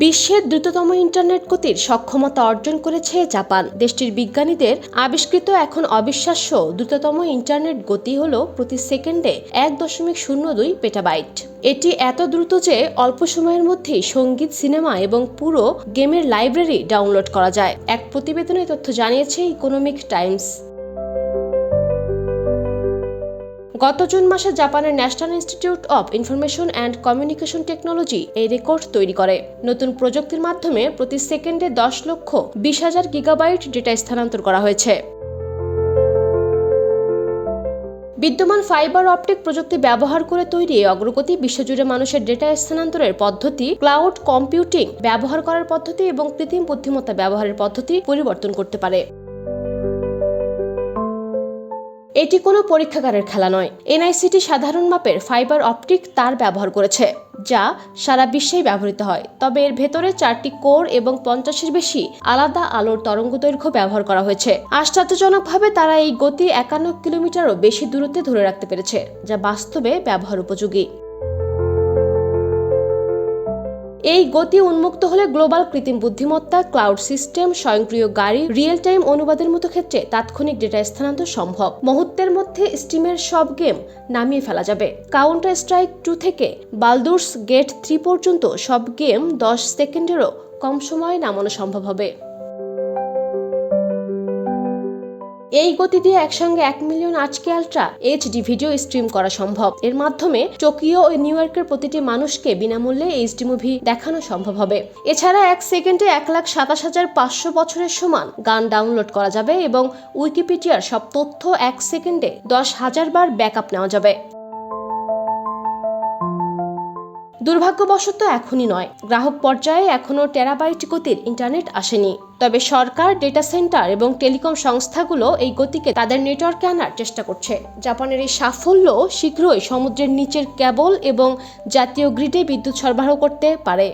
বিশ্বের দ্রুততম ইন্টারনেট গতির সক্ষমতা অর্জন করেছে জাপান। দেশটির বিজ্ঞানীদের আবিষ্কৃত এখন অবিশ্বাস্য দ্রুততম ইন্টারনেট গতি হল প্রতি সেকেন্ডে এক দশমিক শূন্য দুই পেটাবাইট। এটি এত দ্রুত যে অল্প সময়ের মধ্যেই সংগীত, সিনেমা এবং পুরো গেমের লাইব্রেরি ডাউনলোড করা যায়। এক প্রতিবেদনে তথ্য জানিয়েছে ইকোনমিক টাইমস। গত জুন মাসে জাপানের national institute of information and communication technology এই রেকর্ড তৈরি করে। নতুন প্রযুক্তির মাধ্যমে প্রতি সেকেন্ডে দশ লক্ষ বিশ হাজার গিগাবাইট ডেটা স্থানান্তর করা হয়েছে। বিদ্যমান ফাইবার অপটিক প্রযুক্তি ব্যবহার করে তৈরি অগ্রগতি বিশ্বজুড়ে মানুষের ডেটা স্থানান্তরের পদ্ধতি, ক্লাউড কম্পিউটিং ব্যবহার করার পদ্ধতি এবং কৃত্রিম বুদ্ধিমত্তা ব্যবহারের পদ্ধতি পরিবর্তন করতে পারে। এটি কোনো পরীক্ষাগারের খেলা নয়। এনআইসিটি সাধারণ মাপের ফাইবার অপটিক তার ব্যবহার করেছে, যা সারা বিশ্বেই ব্যবহৃত হয়। তবে এর ভেতরে চারটি কোর এবং পঞ্চাশের বেশি আলাদা আলোর তরঙ্গ দৈর্ঘ্য ব্যবহার করা হয়েছে। আশ্চর্যজনকভাবে তারা এই গতি একান্ন কিলোমিটারও বেশি দূরত্বে ধরে রাখতে পেরেছে, যা বাস্তবে ব্যবহার উপযোগী। এই গতি উন্মুক্ত হলে গ্লোবাল কৃত্রিম বুদ্ধিমত্তা, ক্লাউড সিস্টেম, স্বয়ংক্রিয় গাড়ি রিয়েল টাইম অনুবাদের মতো ক্ষেত্রে তাৎক্ষণিক ডেটা স্থানান্তর সম্ভব। মুহূর্তের মধ্যে স্টিমের সব গেম নামিয়ে ফেলা যাবে। কাউন্টার স্ট্রাইক টু থেকে বালদুর্স গেট থ্রি পর্যন্ত সব গেম দশ সেকেন্ডেরও কম সময়ে নামানো সম্ভব হবে। এই গতি দিয়ে একসঙ্গে এক মিলিয়ন আজকে আলট্রা এইচডি ভিডিও স্ট্রিম করা সম্ভব। এর মাধ্যমে টোকিও ও নিউ ইয়র্কের প্রতিটি মানুষকে বিনামূল্যে এইচডি মুভি দেখানো সম্ভব হবে। এছাড়া এক সেকেন্ডে এক লাখ সাতাশ হাজার পাঁচশো বছরের সমান গান ডাউনলোড করা যাবে এবং উইকিপিডিয়ার সব তথ্য এক সেকেন্ডে দশ হাজার বার ব্যাকআপ নেওয়া যাবে। দুর্ভাগ্যবশত এখনই নয়। গ্রাহক পর্যায়ে এখনও টেরাবাইট গতির ইন্টারনেট আসেনি। তবে সরকার ডেটা সেন্টার এবং টেলিকম সংস্থাগুলো এই গতিকে তাদের নেটওয়ার্কে আনার চেষ্টা করছে। জাপানের এই সাফল্য শীঘ্রই সমুদ্রের নিচের কেবল এবং জাতীয় গ্রিডে বিদ্যুৎ সরবরাহ করতে পারে।